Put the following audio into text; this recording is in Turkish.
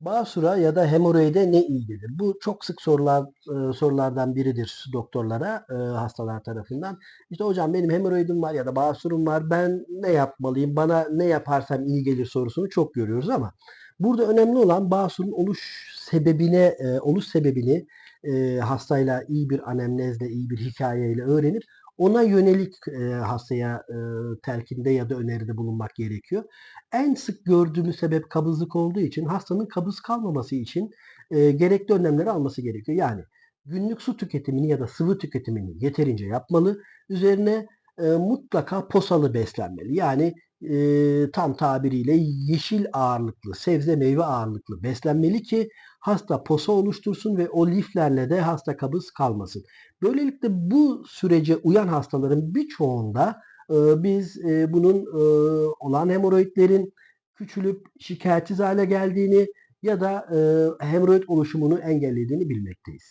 Basura ya da hemoroide ne iyi gelir? Bu çok sık sorular e, sorulardan biridir doktorlara, e, hastalar tarafından. İşte hocam benim hemoroidim var ya da basurum var. Ben ne yapmalıyım? Bana ne yaparsam iyi gelir sorusunu çok görüyoruz ama burada önemli olan basurun oluş sebebine, e, oluş sebebini e, hastayla iyi bir anemnezle, iyi bir hikayeyle öğrenip ona yönelik e, hastaya e, telkinde ya da öneride bulunmak gerekiyor. En sık gördüğümüz sebep kabızlık olduğu için hastanın kabız kalmaması için e, gerekli önlemleri alması gerekiyor. Yani günlük su tüketimini ya da sıvı tüketimini yeterince yapmalı. Üzerine e, mutlaka posalı beslenmeli. Yani e, tam tabiriyle yeşil ağırlıklı, sebze meyve ağırlıklı beslenmeli ki hasta posa oluştursun ve o liflerle de hasta kabız kalmasın. Böylelikle bu sürece uyan hastaların birçoğunda e, biz e, bunun e, olan hemoroidlerin küçülüp şikayetsiz hale geldiğini ya da e, hemoroid oluşumunu engellediğini bilmekteyiz.